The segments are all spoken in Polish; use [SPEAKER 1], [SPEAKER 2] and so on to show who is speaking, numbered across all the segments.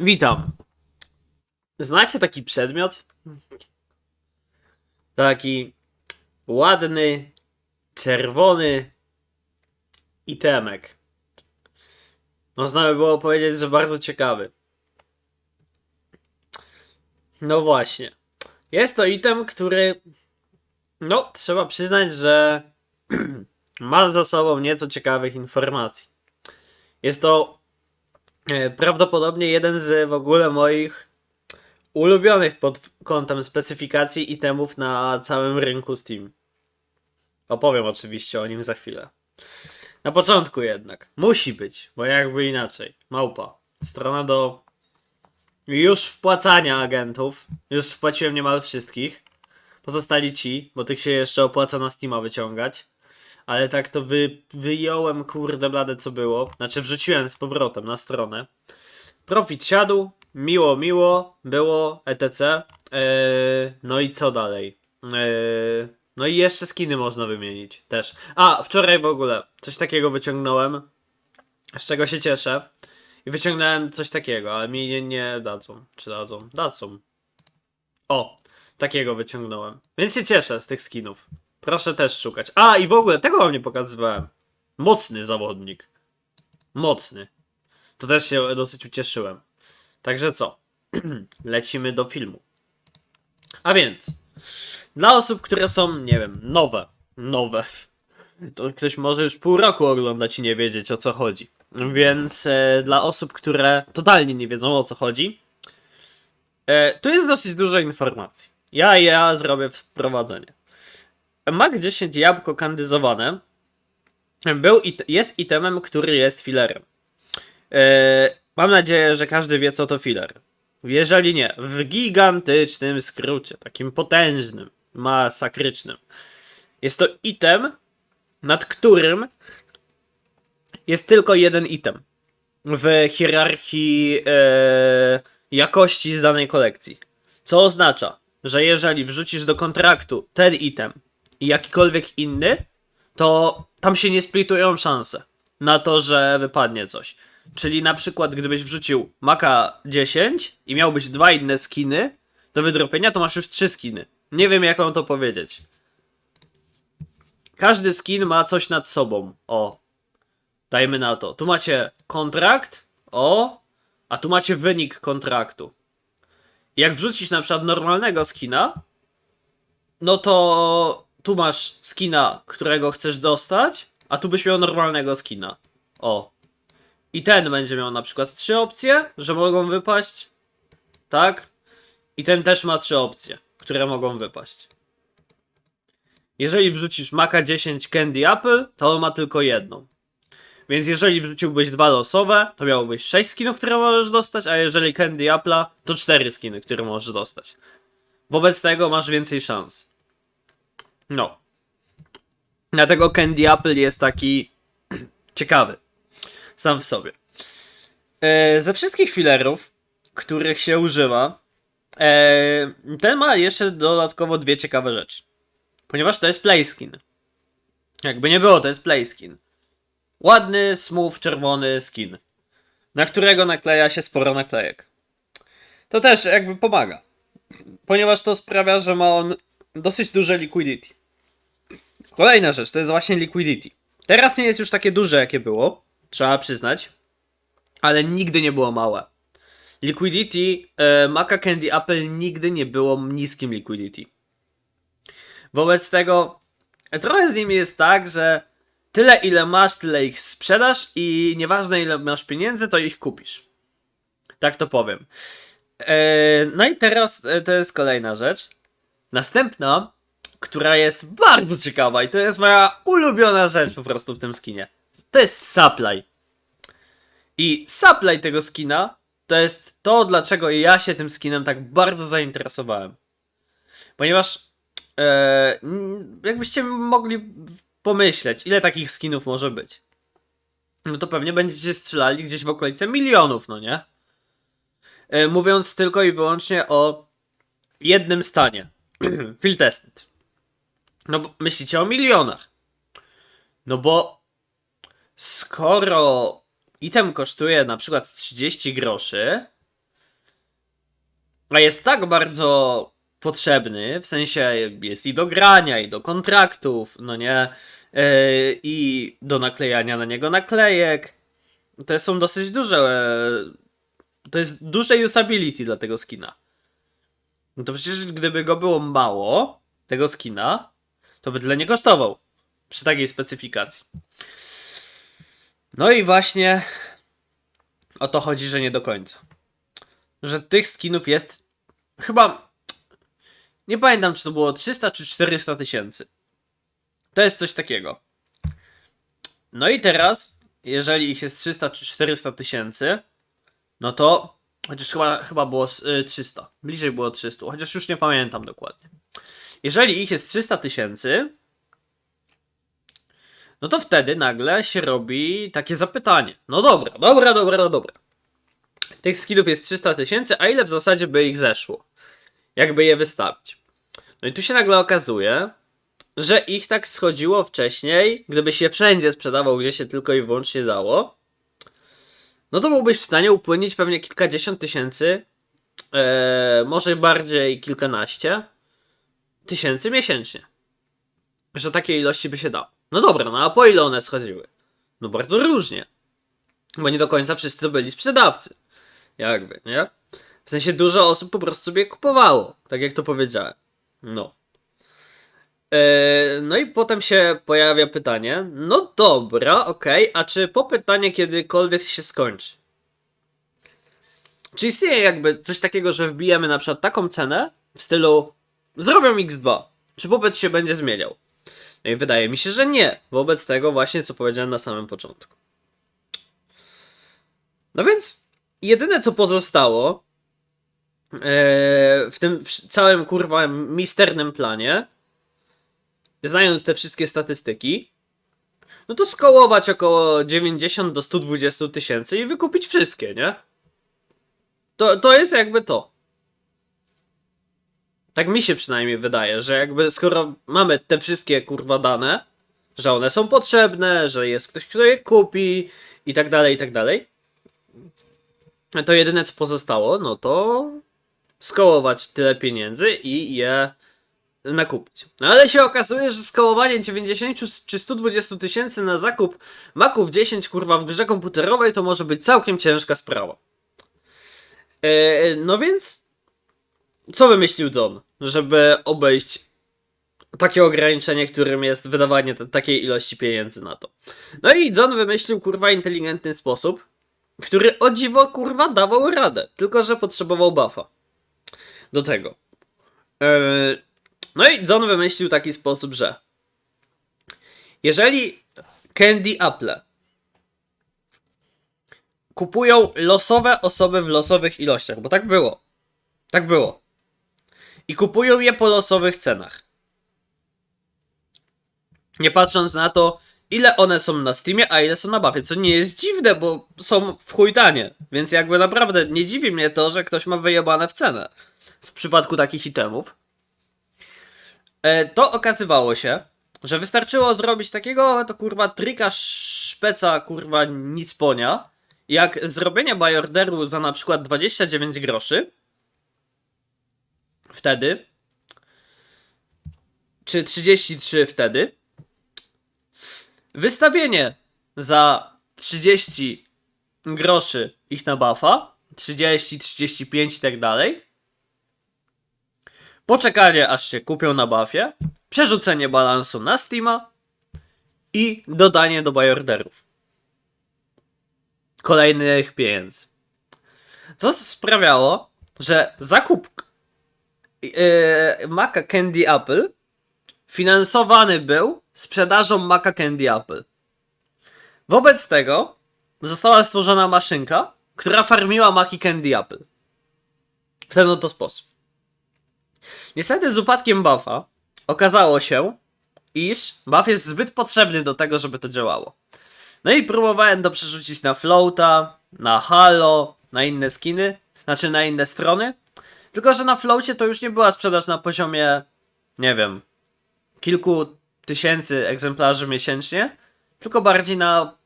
[SPEAKER 1] Witam. Znacie taki przedmiot? Taki ładny, czerwony itemek. Można by było powiedzieć, że bardzo ciekawy. No właśnie. Jest to item, który. No, trzeba przyznać, że ma za sobą nieco ciekawych informacji. Jest to prawdopodobnie jeden z w ogóle moich ulubionych pod kątem specyfikacji itemów na całym rynku Steam. Opowiem oczywiście o nim za chwilę. Na początku jednak. Musi być, bo jakby inaczej. Małpa. Strona do już wpłacania agentów. Już wpłaciłem niemal wszystkich. Pozostali ci, bo tych się jeszcze opłaca na Steama wyciągać. Ale tak to wy, wyjąłem kurde blade co było. Znaczy wrzuciłem z powrotem na stronę. Profit siadł, miło, miło, było, etc. Eee, no i co dalej? Eee, no i jeszcze skiny można wymienić też. A, wczoraj w ogóle coś takiego wyciągnąłem, z czego się cieszę. I wyciągnąłem coś takiego, ale mi nie, nie dadzą. Czy dadzą? Dadzą. O, takiego wyciągnąłem. Więc się cieszę z tych skinów. Proszę też szukać. A, i w ogóle tego wam nie pokazywałem. Mocny zawodnik. Mocny. To też się dosyć ucieszyłem. Także co? Lecimy do filmu. A więc, dla osób, które są, nie wiem, nowe, nowe, to ktoś może już pół roku oglądać i nie wiedzieć o co chodzi. Więc e, dla osób, które totalnie nie wiedzą o co chodzi, e, tu jest dosyć dużo informacji. Ja ja zrobię wprowadzenie. Mac 10 jabłko kandyzowane był it- jest itemem, który jest filerem. E, mam nadzieję, że każdy wie, co to filler. Jeżeli nie, w gigantycznym skrócie, takim potężnym, masakrycznym. Jest to item, nad którym jest tylko jeden item w hierarchii e, jakości z danej kolekcji. Co oznacza, że jeżeli wrzucisz do kontraktu ten item i jakikolwiek inny, to tam się nie splitują szanse na to, że wypadnie coś. Czyli na przykład, gdybyś wrzucił Maka 10 i miałbyś dwa inne skiny do wydropienia, to masz już trzy skiny. Nie wiem, jak mam to powiedzieć. Każdy skin ma coś nad sobą. O. Dajmy na to. Tu macie kontrakt. O. A tu macie wynik kontraktu. Jak wrzucisz na przykład normalnego skina, no to tu masz skina, którego chcesz dostać, a tu byś miał normalnego skina. O. I ten będzie miał na przykład trzy opcje, że mogą wypaść. Tak? I ten też ma trzy opcje, które mogą wypaść. Jeżeli wrzucisz Maka 10 Candy Apple, to on ma tylko jedną. Więc jeżeli wrzuciłbyś dwa losowe, to miałbyś 6 skinów, które możesz dostać, a jeżeli Candy Apple'a, to 4 skiny, które możesz dostać. Wobec tego masz więcej szans. No. Dlatego Candy Apple jest taki ciekawy. Sam w sobie. E, ze wszystkich filerów, których się używa, e, ten ma jeszcze dodatkowo dwie ciekawe rzeczy. Ponieważ to jest playskin. Jakby nie było, to jest playskin. Ładny, smooth, czerwony skin. Na którego nakleja się sporo naklejek. To też jakby pomaga. Ponieważ to sprawia, że ma on dosyć duże liquidity. Kolejna rzecz to jest właśnie liquidity. Teraz nie jest już takie duże, jakie było, trzeba przyznać, ale nigdy nie było małe. Liquidity e, Maca Candy Apple nigdy nie było niskim liquidity. Wobec tego e, trochę z nimi jest tak, że tyle ile masz, tyle ich sprzedasz i nieważne ile masz pieniędzy, to ich kupisz. Tak to powiem. E, no i teraz e, to jest kolejna rzecz. Następna, która jest bardzo ciekawa i to jest moja ulubiona rzecz po prostu w tym skinie. To jest supply. I supply tego skina to jest to, dlaczego ja się tym skinem tak bardzo zainteresowałem. Ponieważ e, jakbyście mogli pomyśleć, ile takich skinów może być. No to pewnie będziecie strzelali gdzieś w okolice milionów, no nie? E, mówiąc tylko i wyłącznie o jednym stanie. Field tested. No bo myślicie o milionach. No bo skoro item kosztuje na przykład 30 groszy, a jest tak bardzo potrzebny, w sensie jest i do grania, i do kontraktów, no nie, Yy, i do naklejania na niego naklejek. To są dosyć duże, e, to jest duże usability dla tego skina. No to przecież gdyby go było mało, tego skina, to by tyle nie kosztował przy takiej specyfikacji. No i właśnie o to chodzi, że nie do końca. Że tych skinów jest chyba. Nie pamiętam, czy to było 300 czy 400 tysięcy. To jest coś takiego. No i teraz, jeżeli ich jest 300 czy 400 tysięcy, no to. Chociaż chyba, chyba było y, 300. Bliżej było 300, chociaż już nie pamiętam dokładnie. Jeżeli ich jest 300 tysięcy, no to wtedy nagle się robi takie zapytanie. No dobra, dobra, dobra, no dobra. Tych skinów jest 300 tysięcy, a ile w zasadzie by ich zeszło? Jakby je wystawić? No i tu się nagle okazuje, że ich tak schodziło wcześniej, gdyby się wszędzie sprzedawał, gdzie się tylko i wyłącznie dało, no to byłbyś w stanie upłynnić pewnie kilkadziesiąt tysięcy, e, może bardziej kilkanaście tysięcy miesięcznie. Że takie ilości by się dało. No dobra, no a po ile one schodziły? No bardzo różnie. Bo nie do końca wszyscy to byli sprzedawcy. Jakby, nie? W sensie dużo osób po prostu sobie kupowało, tak jak to powiedziałem. No. Eee, no i potem się pojawia pytanie, no dobra, okej, a czy popytanie kiedykolwiek się skończy? Czy istnieje jakby coś takiego, że wbijemy na przykład taką cenę w stylu zrobią x2? Czy popyt się będzie zmieniał? No i wydaje mi się, że nie. Wobec tego właśnie, co powiedziałem na samym początku. No więc jedyne co pozostało eee, w tym całym kurwa misternym planie znając te wszystkie statystyki, no to skołować około 90 do 120 tysięcy i wykupić wszystkie, nie? To, to jest jakby to. Tak mi się przynajmniej wydaje, że jakby skoro mamy te wszystkie kurwa dane, że one są potrzebne, że jest ktoś, kto je kupi i tak dalej, i tak dalej, to jedyne co pozostało, no to skołować tyle pieniędzy i je nakupić. No ale się okazuje, że skołowanie 90 czy 120 tysięcy na zakup Maców 10 kurwa w grze komputerowej to może być całkiem ciężka sprawa. E, no więc co wymyślił John, żeby obejść takie ograniczenie, którym jest wydawanie takiej ilości pieniędzy na to. No i John wymyślił kurwa inteligentny sposób, który o dziwo kurwa dawał radę, tylko że potrzebował buffa. Do tego. Eee, no i John wymyślił taki sposób, że jeżeli Candy Apple kupują losowe osoby w losowych ilościach, bo tak było. Tak było. I kupują je po losowych cenach. Nie patrząc na to, ile one są na Steamie, a ile są na Buffie. Co nie jest dziwne, bo są w chuj tanie. Więc jakby naprawdę nie dziwi mnie to, że ktoś ma wyjebane w cenę. W przypadku takich itemów. E, to okazywało się, że wystarczyło zrobić takiego to kurwa trika szpeca kurwa nic ponia, jak zrobienie bajorderu za na przykład 29 groszy. Wtedy. Czy 33 wtedy. Wystawienie za 30 groszy ich na buffa. 30, 35 i tak dalej poczekanie aż się kupią na buffie, przerzucenie balansu na Steama i dodanie do bajorderów kolejnych pieniędzy. Co sprawiało, że zakup yy, Maca Candy Apple finansowany był sprzedażą Maca Candy Apple. Wobec tego została stworzona maszynka, która farmiła Maki Candy Apple. W ten oto sposób. Niestety z upadkiem buffa okazało się, iż buff jest zbyt potrzebny do tego, żeby to działało. No i próbowałem to przerzucić na Floata, na Halo, na inne skiny, znaczy na inne strony. Tylko, że na Floacie to już nie była sprzedaż na poziomie, nie wiem, kilku tysięcy egzemplarzy miesięcznie, tylko bardziej na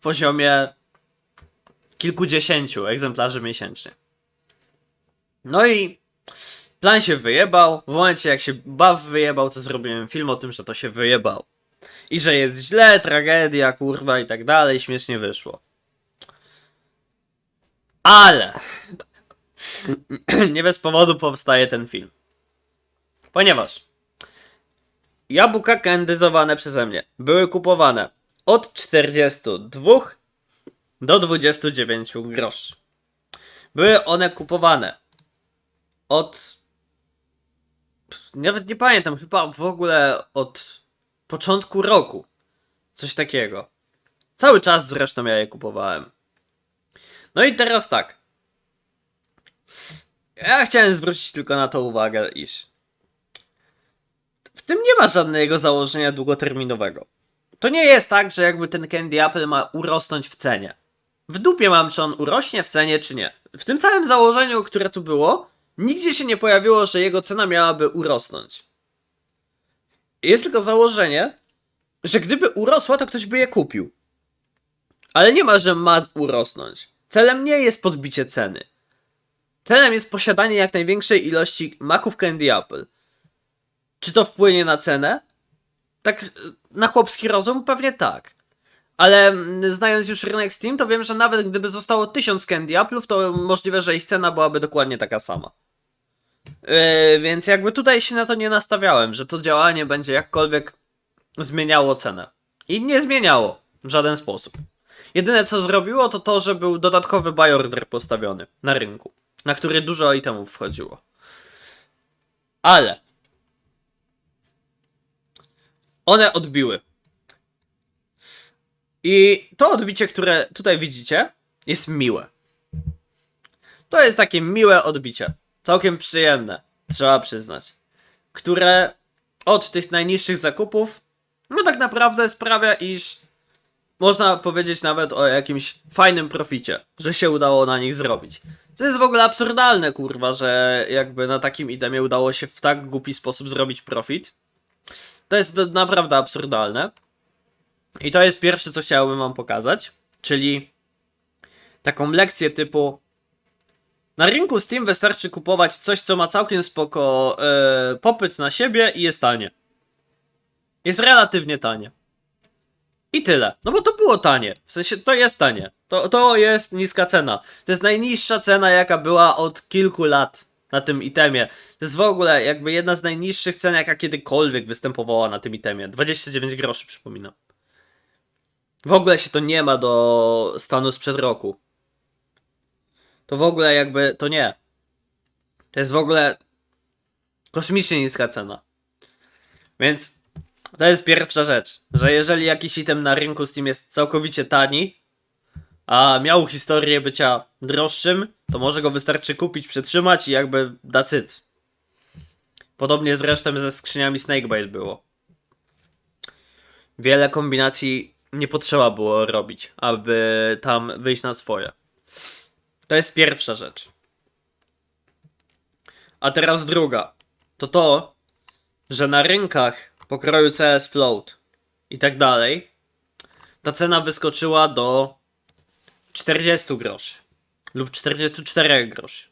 [SPEAKER 1] poziomie kilkudziesięciu egzemplarzy miesięcznie. No i Plan się wyjebał. W momencie jak się baw wyjebał, to zrobiłem film o tym, że to się wyjebał. I że jest źle, tragedia, kurwa i tak dalej, śmiesznie wyszło. Ale nie bez powodu powstaje ten film. Ponieważ jabłka kandyzowane przeze mnie były kupowane od 42 do 29 groszy. Były one kupowane od. Nawet nie pamiętam, chyba w ogóle od początku roku. Coś takiego. Cały czas zresztą ja je kupowałem. No i teraz tak. Ja chciałem zwrócić tylko na to uwagę, iż w tym nie ma żadnego założenia długoterminowego. To nie jest tak, że jakby ten Candy Apple ma urosnąć w cenie. W dupie mam, czy on urośnie w cenie, czy nie. W tym całym założeniu, które tu było, nigdzie się nie pojawiło, że jego cena miałaby urosnąć. Jest tylko założenie, że gdyby urosła, to ktoś by je kupił. Ale nie ma, że ma urosnąć. Celem nie jest podbicie ceny. Celem jest posiadanie jak największej ilości maków Candy Apple. Czy to wpłynie na cenę? Tak, na chłopski rozum pewnie tak. Ale mm, znając już rynek Steam, to wiem, że nawet gdyby zostało 1000 Candy Apple'ów, to możliwe, że ich cena byłaby dokładnie taka sama. Yy, więc jakby tutaj się na to nie nastawiałem, że to działanie będzie jakkolwiek zmieniało cenę. I nie zmieniało w żaden sposób. Jedyne co zrobiło, to to, że był dodatkowy buy order postawiony na rynku, na który dużo itemów wchodziło. Ale one odbiły. I to odbicie, które tutaj widzicie, jest miłe. To jest takie miłe odbicie. Całkiem przyjemne, trzeba przyznać. Które od tych najniższych zakupów, no tak naprawdę sprawia, iż można powiedzieć nawet o jakimś fajnym proficie, że się udało na nich zrobić. To jest w ogóle absurdalne, kurwa, że jakby na takim itemie udało się w tak głupi sposób zrobić profit. To jest naprawdę absurdalne. I to jest pierwsze, co chciałbym wam pokazać, czyli taką lekcję typu na rynku Steam wystarczy kupować coś, co ma całkiem spoko e, popyt na siebie i jest tanie. Jest relatywnie tanie. I tyle. No bo to było tanie. W sensie to jest tanie. To, to jest niska cena. To jest najniższa cena, jaka była od kilku lat na tym itemie. To jest w ogóle jakby jedna z najniższych cen, jaka kiedykolwiek występowała na tym itemie. 29 groszy, przypominam. W ogóle się to nie ma do stanu sprzed roku. To w ogóle jakby to nie. To jest w ogóle kosmicznie niska cena. Więc to jest pierwsza rzecz, że jeżeli jakiś item na rynku Steam jest całkowicie tani, a miał historię bycia droższym, to może go wystarczy kupić, przetrzymać i jakby dacyt. Podobnie zresztą ze skrzyniami Snakebite było. Wiele kombinacji nie potrzeba było robić, aby tam wyjść na swoje. To jest pierwsza rzecz. A teraz druga. To to, że na rynkach pokroju CS Float i tak dalej, ta cena wyskoczyła do 40 groszy lub 44 groszy.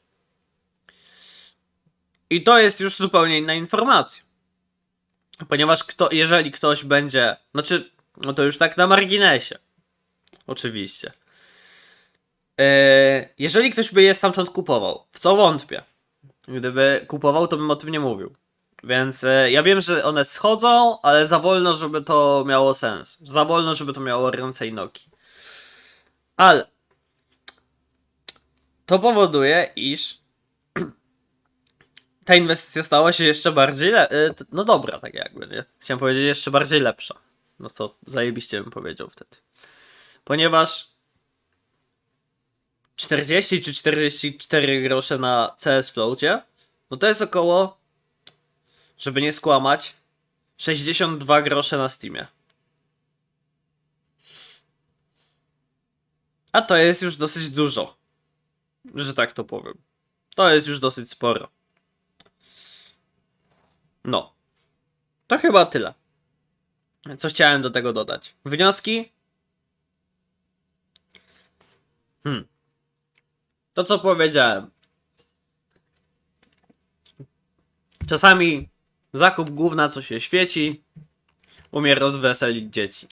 [SPEAKER 1] I to jest już zupełnie inna informacja. Ponieważ kto, jeżeli ktoś będzie, znaczy, no to już tak na marginesie. Oczywiście. Eee, jeżeli ktoś by je stamtąd kupował, w co wątpię. Gdyby kupował, to bym o tym nie mówił. Więc e, ja wiem, że one schodzą, ale za wolno, żeby to miało sens. Za wolno, żeby to miało ręce i nogi. Ale to powoduje, iż ta inwestycja stała się jeszcze bardziej, e, no dobra, tak jakby, nie? Chciałem powiedzieć jeszcze bardziej lepsza. No to zajebiście bym powiedział wtedy. Ponieważ 40 czy 44 grosze na CS Floatie, no to jest około, żeby nie skłamać, 62 grosze na Steamie. A to jest już dosyć dużo, że tak to powiem. To jest już dosyć sporo. No. To chyba tyle. Co chciałem do tego dodać? Wnioski? Hmm. To co powiedziałem. Czasami zakup główna, co się świeci, umie rozweselić dzieci.